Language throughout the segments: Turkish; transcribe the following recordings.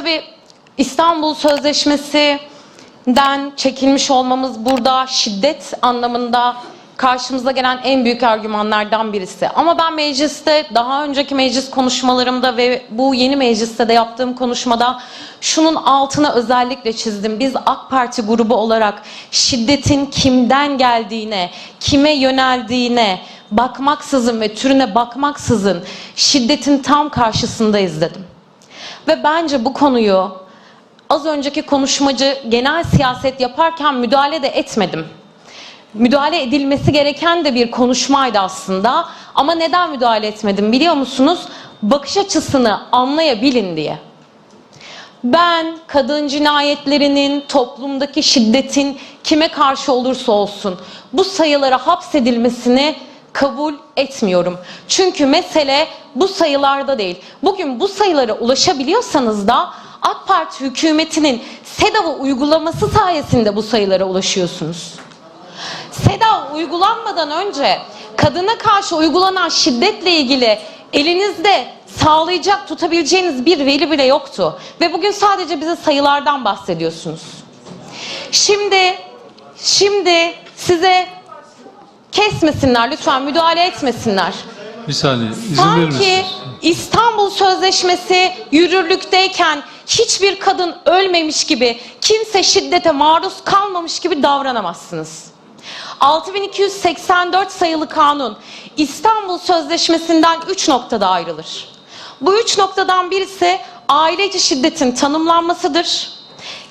Tabii İstanbul Sözleşmesi'den çekilmiş olmamız burada şiddet anlamında karşımıza gelen en büyük argümanlardan birisi. Ama ben mecliste daha önceki meclis konuşmalarımda ve bu yeni mecliste de yaptığım konuşmada şunun altına özellikle çizdim. Biz AK Parti grubu olarak şiddetin kimden geldiğine, kime yöneldiğine bakmaksızın ve türüne bakmaksızın şiddetin tam karşısındayız dedim. Ve bence bu konuyu az önceki konuşmacı genel siyaset yaparken müdahale de etmedim. Müdahale edilmesi gereken de bir konuşmaydı aslında. Ama neden müdahale etmedim biliyor musunuz? Bakış açısını anlayabilin diye. Ben kadın cinayetlerinin, toplumdaki şiddetin kime karşı olursa olsun bu sayılara hapsedilmesini kabul etmiyorum. Çünkü mesele bu sayılarda değil. Bugün bu sayılara ulaşabiliyorsanız da AK Parti hükümetinin SEDAV uygulaması sayesinde bu sayılara ulaşıyorsunuz. SEDAV uygulanmadan önce kadına karşı uygulanan şiddetle ilgili elinizde sağlayacak tutabileceğiniz bir veri bile yoktu. Ve bugün sadece bize sayılardan bahsediyorsunuz. Şimdi, şimdi size kesmesinler lütfen müdahale etmesinler. Bir saniye izin verir Sanki? İstanbul Sözleşmesi yürürlükteyken hiçbir kadın ölmemiş gibi, kimse şiddete maruz kalmamış gibi davranamazsınız. 6284 sayılı kanun İstanbul Sözleşmesi'nden 3 noktada ayrılır. Bu üç noktadan birisi aile içi şiddetin tanımlanmasıdır.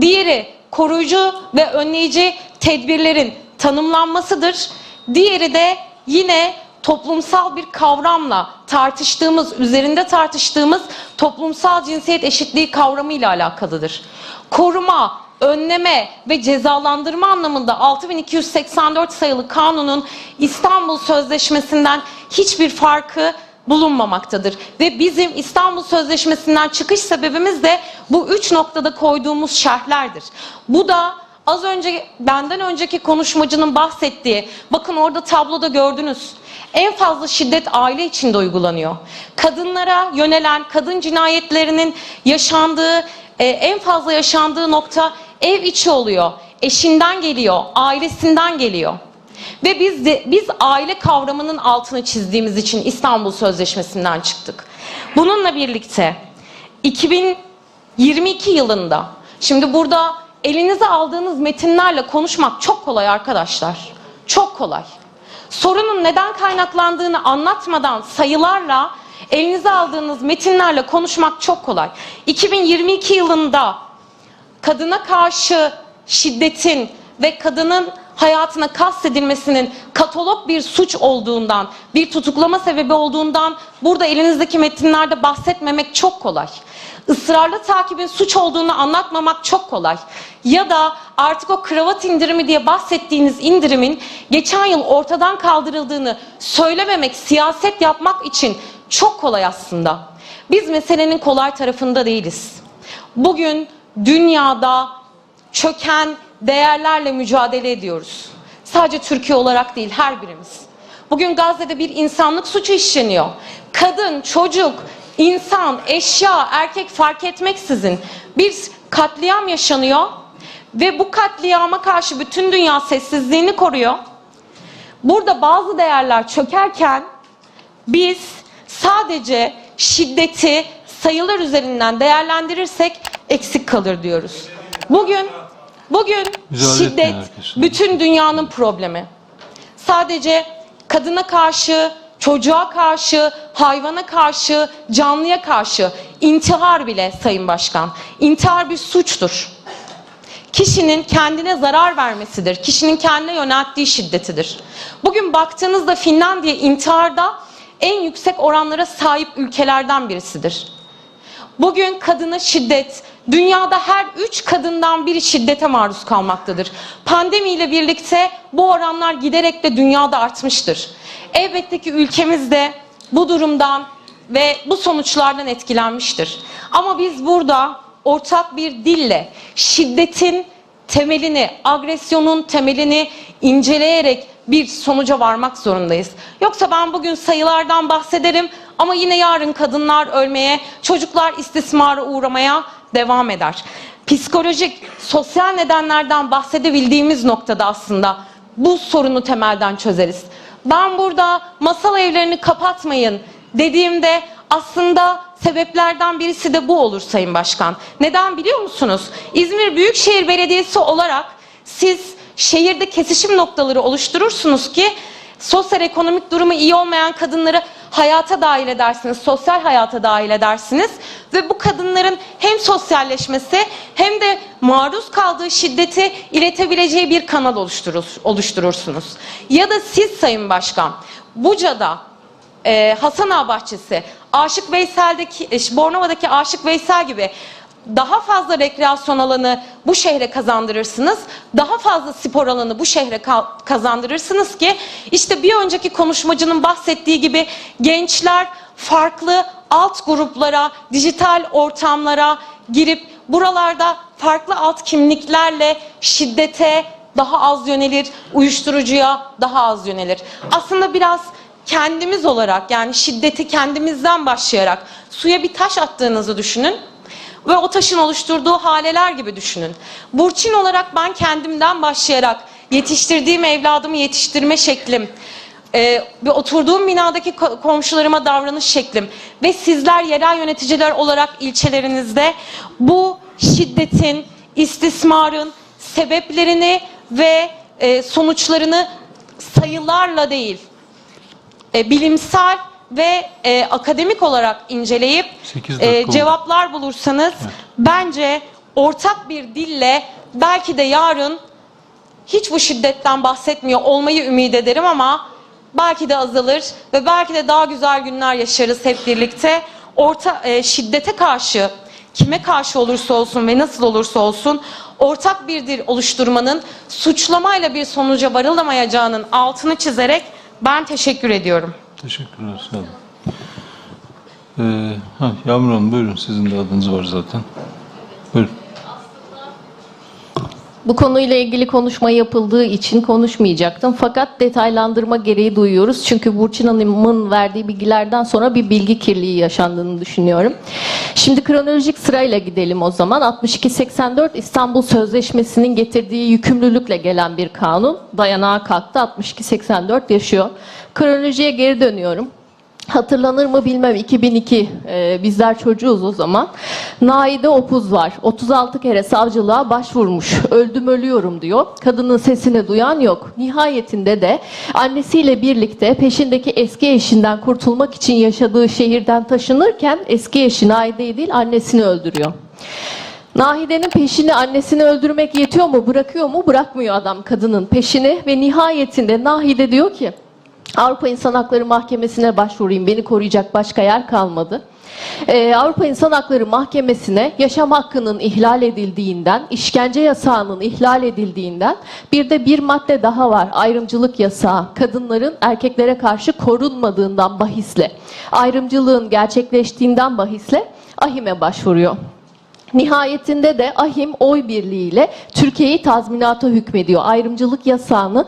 Diğeri koruyucu ve önleyici tedbirlerin tanımlanmasıdır. Diğeri de yine toplumsal bir kavramla tartıştığımız, üzerinde tartıştığımız toplumsal cinsiyet eşitliği kavramı ile alakalıdır. Koruma, önleme ve cezalandırma anlamında 6284 sayılı kanunun İstanbul Sözleşmesi'nden hiçbir farkı bulunmamaktadır. Ve bizim İstanbul Sözleşmesi'nden çıkış sebebimiz de bu üç noktada koyduğumuz şerhlerdir. Bu da az önce benden önceki konuşmacının bahsettiği, bakın orada tabloda gördünüz. En fazla şiddet aile içinde uygulanıyor. Kadınlara yönelen kadın cinayetlerinin yaşandığı, e, en fazla yaşandığı nokta ev içi oluyor. Eşinden geliyor, ailesinden geliyor. Ve biz de biz aile kavramının altını çizdiğimiz için İstanbul Sözleşmesi'nden çıktık. Bununla birlikte 2022 yılında şimdi burada elinize aldığınız metinlerle konuşmak çok kolay arkadaşlar. Çok kolay. Sorunun neden kaynaklandığını anlatmadan sayılarla elinize aldığınız metinlerle konuşmak çok kolay. 2022 yılında kadına karşı şiddetin ve kadının hayatına kastedilmesinin katalog bir suç olduğundan, bir tutuklama sebebi olduğundan burada elinizdeki metinlerde bahsetmemek çok kolay. Israrlı takibin suç olduğunu anlatmamak çok kolay. Ya da artık o kravat indirimi diye bahsettiğiniz indirimin geçen yıl ortadan kaldırıldığını söylememek, siyaset yapmak için çok kolay aslında. Biz meselenin kolay tarafında değiliz. Bugün dünyada çöken değerlerle mücadele ediyoruz. Sadece Türkiye olarak değil her birimiz. Bugün Gazze'de bir insanlık suçu işleniyor. Kadın, çocuk, insan, eşya, erkek fark etmeksizin bir katliam yaşanıyor ve bu katliama karşı bütün dünya sessizliğini koruyor. Burada bazı değerler çökerken biz sadece şiddeti sayılar üzerinden değerlendirirsek eksik kalır diyoruz. Bugün bugün Müdahale şiddet bütün dünyanın problemi. Sadece kadına karşı, çocuğa karşı, hayvana karşı, canlıya karşı intihar bile Sayın Başkan. İntihar bir suçtur. Kişinin kendine zarar vermesidir. Kişinin kendine yönelttiği şiddetidir. Bugün baktığınızda Finlandiya intiharda en yüksek oranlara sahip ülkelerden birisidir. Bugün kadına şiddet, dünyada her üç kadından biri şiddete maruz kalmaktadır. Pandemiyle birlikte bu oranlar giderek de dünyada artmıştır. Elbette ki ülkemiz de bu durumdan ve bu sonuçlardan etkilenmiştir. Ama biz burada ortak bir dille şiddetin temelini, agresyonun temelini inceleyerek bir sonuca varmak zorundayız. Yoksa ben bugün sayılardan bahsederim ama yine yarın kadınlar ölmeye, çocuklar istismara uğramaya devam eder. Psikolojik, sosyal nedenlerden bahsedebildiğimiz noktada aslında bu sorunu temelden çözeriz. Ben burada masal evlerini kapatmayın dediğimde aslında sebeplerden birisi de bu olur Sayın Başkan. Neden biliyor musunuz? İzmir Büyükşehir Belediyesi olarak siz şehirde kesişim noktaları oluşturursunuz ki sosyal ekonomik durumu iyi olmayan kadınları hayata dahil edersiniz, sosyal hayata dahil edersiniz ve bu kadınların hem sosyalleşmesi hem de maruz kaldığı şiddeti iletebileceği bir kanal oluşturur, oluşturursunuz. Ya da siz Sayın Başkan, Buca'da e, Hasan Ağa Bahçesi, Aşık Veysel'deki, e, Bornova'daki Aşık Veysel gibi daha fazla rekreasyon alanı bu şehre kazandırırsınız. Daha fazla spor alanı bu şehre ka- kazandırırsınız ki işte bir önceki konuşmacının bahsettiği gibi gençler farklı alt gruplara, dijital ortamlara girip buralarda farklı alt kimliklerle şiddete daha az yönelir, uyuşturucuya daha az yönelir. Aslında biraz kendimiz olarak yani şiddeti kendimizden başlayarak suya bir taş attığınızı düşünün ve o taşın oluşturduğu haleler gibi düşünün. Burçin olarak ben kendimden başlayarak yetiştirdiğim evladımı yetiştirme şeklim, e, ve oturduğum binadaki ko- komşularıma davranış şeklim ve sizler yerel yöneticiler olarak ilçelerinizde bu şiddetin, istismarın sebeplerini ve e, sonuçlarını sayılarla değil, e, bilimsel ve e, akademik olarak inceleyip e, oldu. cevaplar bulursanız bence ortak bir dille belki de yarın hiç bu şiddetten bahsetmiyor olmayı ümit ederim ama belki de azalır ve belki de daha güzel günler yaşarız hep birlikte. Orta e, şiddete karşı kime karşı olursa olsun ve nasıl olursa olsun ortak bir dil oluşturmanın suçlamayla bir sonuca varılamayacağının altını çizerek ben teşekkür ediyorum. Teşekkürler, sağ olun. Ee, ha, buyurun, sizin de adınız var zaten. Buyurun. Bu konuyla ilgili konuşma yapıldığı için konuşmayacaktım. Fakat detaylandırma gereği duyuyoruz. Çünkü Burçin Hanım'ın verdiği bilgilerden sonra bir bilgi kirliliği yaşandığını düşünüyorum. Şimdi kronolojik sırayla gidelim o zaman. 62-84 İstanbul Sözleşmesi'nin getirdiği yükümlülükle gelen bir kanun. Dayanağa kalktı. 62-84 yaşıyor. Kronolojiye geri dönüyorum. Hatırlanır mı bilmem 2002 e, bizler çocuğuz o zaman. Naide Opuz var. 36 kere savcılığa başvurmuş. Öldüm ölüyorum diyor. Kadının sesini duyan yok. Nihayetinde de annesiyle birlikte peşindeki eski eşinden kurtulmak için yaşadığı şehirden taşınırken eski eşi Naide'yi değil annesini öldürüyor. Nahide'nin peşini annesini öldürmek yetiyor mu bırakıyor mu bırakmıyor adam kadının peşini ve nihayetinde Nahide diyor ki Avrupa İnsan Hakları Mahkemesi'ne başvurayım. Beni koruyacak başka yer kalmadı. Ee, Avrupa İnsan Hakları Mahkemesi'ne yaşam hakkının ihlal edildiğinden, işkence yasağının ihlal edildiğinden bir de bir madde daha var. Ayrımcılık yasağı. Kadınların erkeklere karşı korunmadığından bahisle, ayrımcılığın gerçekleştiğinden bahisle ahime başvuruyor. Nihayetinde de ahim oy birliğiyle Türkiye'yi tazminata hükmediyor. Ayrımcılık yasağını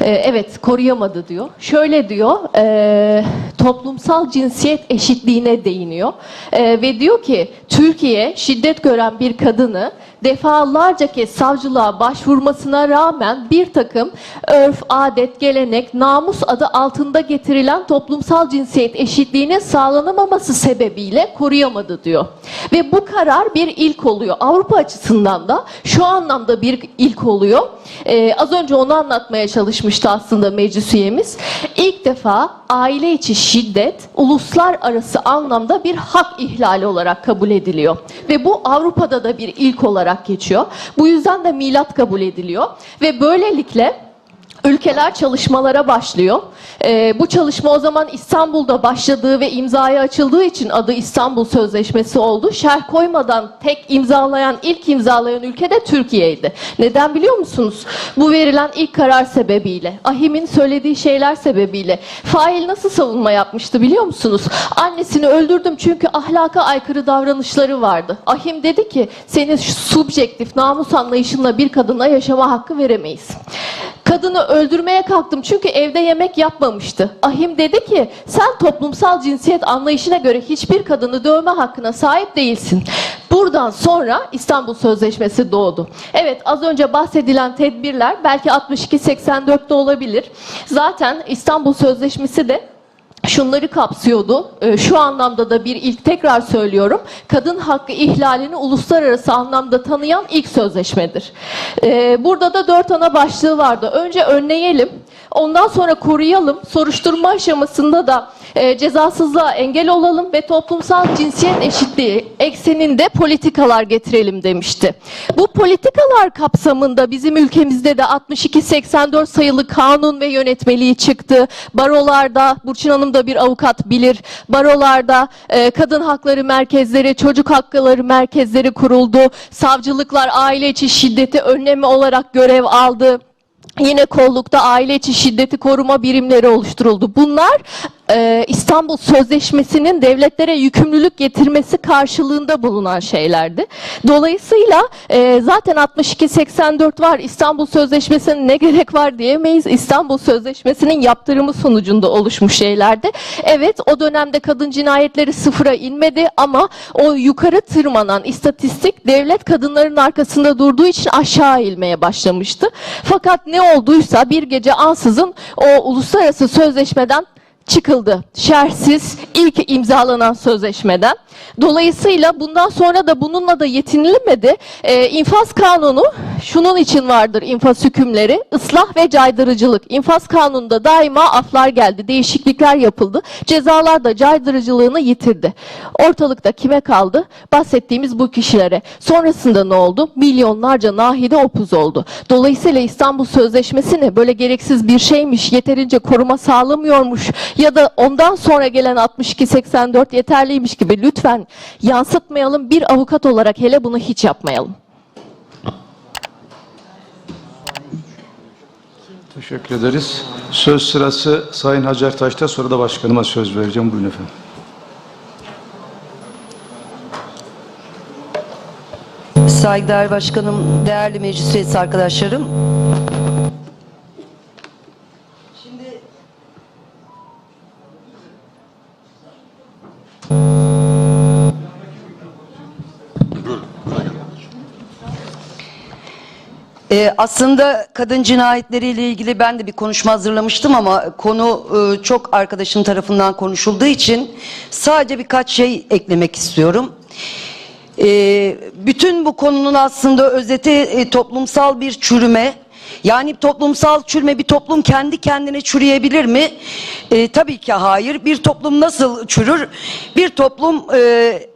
e, evet koruyamadı diyor. Şöyle diyor e, toplumsal cinsiyet eşitliğine değiniyor. E, ve diyor ki Türkiye şiddet gören bir kadını defalarca kez savcılığa başvurmasına rağmen bir takım örf, adet, gelenek, namus adı altında getirilen toplumsal cinsiyet eşitliğinin sağlanamaması sebebiyle koruyamadı diyor. Ve bu karar bir ilk oluyor. Avrupa açısından da şu anlamda bir ilk oluyor. Ee, az önce onu anlatmaya çalışmıştı aslında meclis üyemiz. İlk defa aile içi şiddet uluslararası anlamda bir hak ihlali olarak kabul ediliyor. Ve bu Avrupa'da da bir ilk olarak geçiyor. Bu yüzden de milat kabul ediliyor. Ve böylelikle ülkeler çalışmalara başlıyor. Ee, bu çalışma o zaman İstanbul'da başladığı ve imzaya açıldığı için adı İstanbul Sözleşmesi oldu. Şerh koymadan tek imzalayan, ilk imzalayan ülke de Türkiye'ydi. Neden biliyor musunuz? Bu verilen ilk karar sebebiyle, Ahim'in söylediği şeyler sebebiyle. Fail nasıl savunma yapmıştı biliyor musunuz? Annesini öldürdüm çünkü ahlaka aykırı davranışları vardı. Ahim dedi ki senin subjektif namus anlayışınla bir kadına yaşama hakkı veremeyiz. Kadını öldürmeye kalktım çünkü evde yemek yapmamıştı. Ahim dedi ki sen toplumsal cinsiyet anlayışına göre hiçbir kadını dövme hakkına sahip değilsin. Buradan sonra İstanbul Sözleşmesi doğdu. Evet az önce bahsedilen tedbirler belki 62-84'te olabilir. Zaten İstanbul Sözleşmesi de şunları kapsıyordu. Ee, Şu anlamda da bir ilk tekrar söylüyorum. Kadın hakkı ihlalini uluslararası anlamda tanıyan ilk sözleşmedir. Ee, Burada da dört ana başlığı vardı. Önce önleyelim. Ondan sonra koruyalım. Soruşturma aşamasında da e, cezasızlığa engel olalım ve toplumsal cinsiyet eşitliği ekseninde politikalar getirelim demişti. Bu politikalar kapsamında bizim ülkemizde de 62-84 sayılı kanun ve yönetmeliği çıktı. Barolarda, Burçin Hanım da bir avukat bilir, barolarda e, kadın hakları merkezleri, çocuk hakları merkezleri kuruldu. Savcılıklar aile içi şiddeti önlemi olarak görev aldı. Yine kollukta aile içi şiddeti koruma birimleri oluşturuldu. Bunlar e, İstanbul Sözleşmesi'nin devletlere yükümlülük getirmesi karşılığında bulunan şeylerdi. Dolayısıyla e, zaten 62-84 var. İstanbul Sözleşmesi'ne ne gerek var diyemeyiz. İstanbul Sözleşmesi'nin yaptırımı sonucunda oluşmuş şeylerdi. Evet o dönemde kadın cinayetleri sıfıra inmedi ama o yukarı tırmanan istatistik devlet kadınların arkasında durduğu için aşağı inmeye başlamıştı. Fakat ne olduysa bir gece ansızın o uluslararası sözleşmeden çıkıldı. Şerhsiz ilk imzalanan sözleşmeden. Dolayısıyla bundan sonra da bununla da yetinilmedi. Ee, infaz kanunu şunun için vardır infaz hükümleri. ıslah ve caydırıcılık. İnfaz kanununda daima aflar geldi. Değişiklikler yapıldı. Cezalar da caydırıcılığını yitirdi. Ortalıkta kime kaldı? Bahsettiğimiz bu kişilere. Sonrasında ne oldu? Milyonlarca nahide opuz oldu. Dolayısıyla İstanbul Sözleşmesi ne? Böyle gereksiz bir şeymiş. Yeterince koruma sağlamıyormuş. Ya da ondan sonra gelen 62-84 yeterliymiş gibi lütfen yansıtmayalım. Bir avukat olarak hele bunu hiç yapmayalım. Teşekkür ederiz. Söz sırası Sayın Hacer Taş'ta sonra da başkanıma söz vereceğim. Buyurun efendim. Saygıdeğer Başkanım, değerli meclis üyesi arkadaşlarım. Ee, aslında kadın cinayetleriyle ilgili ben de bir konuşma hazırlamıştım ama konu e, çok arkadaşım tarafından konuşulduğu için sadece birkaç şey eklemek istiyorum. Ee, bütün bu konunun aslında özeti e, toplumsal bir çürüme. Yani toplumsal çürüme bir toplum kendi kendine çürüyebilir mi? Ee, tabii ki hayır. Bir toplum nasıl çürür? Bir toplum e,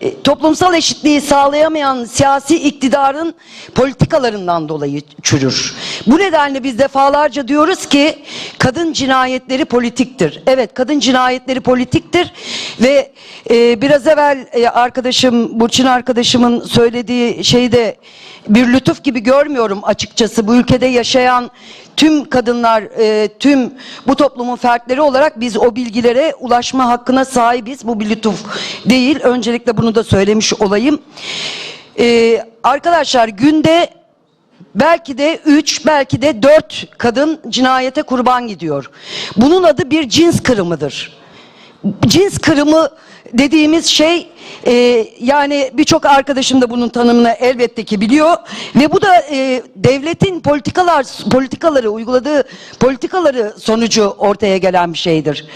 e, toplumsal eşitliği sağlayamayan siyasi iktidarın politikalarından dolayı çürür. Bu nedenle biz defalarca diyoruz ki kadın cinayetleri politiktir. Evet kadın cinayetleri politiktir ve e, biraz evvel e, arkadaşım Burçin arkadaşımın söylediği şeyi de bir lütuf gibi görmüyorum açıkçası. Bu ülkede yaşayan tüm kadınlar, e, tüm bu toplumun fertleri olarak biz o bilgilere ulaşma hakkına sahibiz. Bu bir lütuf değil. Öncelikle bunu da söylemiş olayım. E, arkadaşlar günde belki de 3 belki de 4 kadın cinayete kurban gidiyor. Bunun adı bir cins kırımıdır. Cins kırımı dediğimiz şey e, yani birçok arkadaşım da bunun tanımını elbette ki biliyor ve bu da e, devletin politikalar politikaları uyguladığı politikaları sonucu ortaya gelen bir şeydir.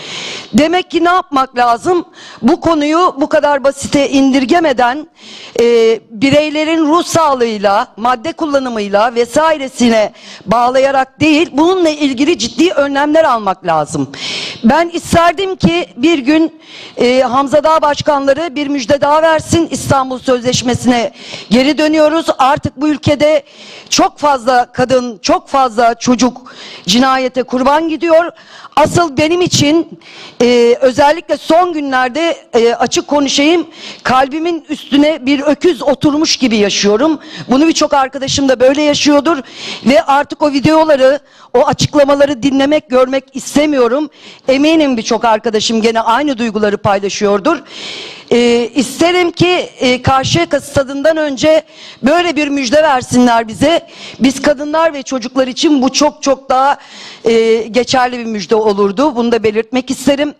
Demek ki ne yapmak lazım? Bu konuyu bu kadar basite indirgemeden e, bireylerin ruh sağlığıyla, madde kullanımıyla vesairesine bağlayarak değil, bununla ilgili ciddi önlemler almak lazım. Ben isterdim ki bir gün e, Hamza Dağ başkanları bir müjde daha versin İstanbul Sözleşmesi'ne geri dönüyoruz. Artık bu ülkede çok fazla kadın, çok fazla çocuk cinayete kurban gidiyor. Asıl benim için e, özellikle son günlerde e, açık konuşayım kalbimin üstüne bir öküz oturmuş gibi yaşıyorum. Bunu birçok arkadaşım da böyle yaşıyordur ve artık o videoları, o açıklamaları dinlemek, görmek istemiyorum. Eminim birçok arkadaşım gene aynı duyguları paylaşıyordur. Ee, isterim ki e, Karşıyaka stadından önce böyle bir müjde versinler bize. Biz kadınlar ve çocuklar için bu çok çok daha e, geçerli bir müjde olurdu. Bunu da belirtmek isterim.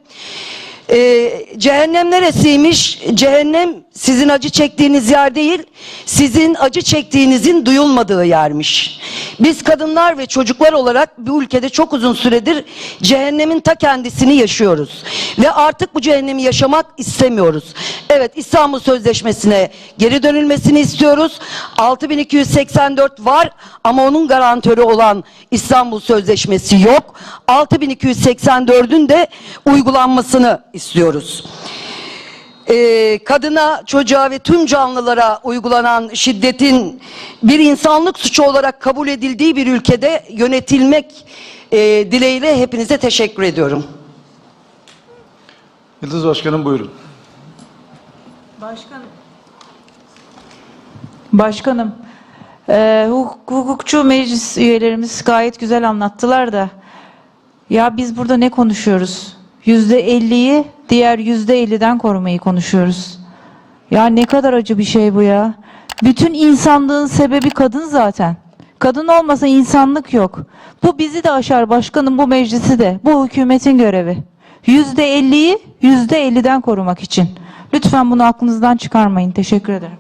Ee, cehennem neresiymiş? Cehennem sizin acı çektiğiniz yer değil, sizin acı çektiğinizin duyulmadığı yermiş. Biz kadınlar ve çocuklar olarak bu ülkede çok uzun süredir cehennemin ta kendisini yaşıyoruz. Ve artık bu cehennemi yaşamak istemiyoruz. Evet İstanbul Sözleşmesi'ne geri dönülmesini istiyoruz. 6284 var ama onun garantörü olan İstanbul Sözleşmesi yok. 6284'ün de uygulanmasını istiyoruz. Ee, kadına, çocuğa ve tüm canlılara uygulanan şiddetin bir insanlık suçu olarak kabul edildiği bir ülkede yönetilmek e, dileğiyle hepinize teşekkür ediyorum. Yıldız Başkanım buyurun. Başkanım. Başkanım, eee, hukuk- hukukçu meclis üyelerimiz gayet güzel anlattılar da ya biz burada ne konuşuyoruz? Yüzde elliyi diğer yüzde elliden korumayı konuşuyoruz. Ya ne kadar acı bir şey bu ya. Bütün insanlığın sebebi kadın zaten. Kadın olmasa insanlık yok. Bu bizi de aşar başkanım bu meclisi de. Bu hükümetin görevi. Yüzde elliyi yüzde elliden korumak için. Lütfen bunu aklınızdan çıkarmayın. Teşekkür ederim.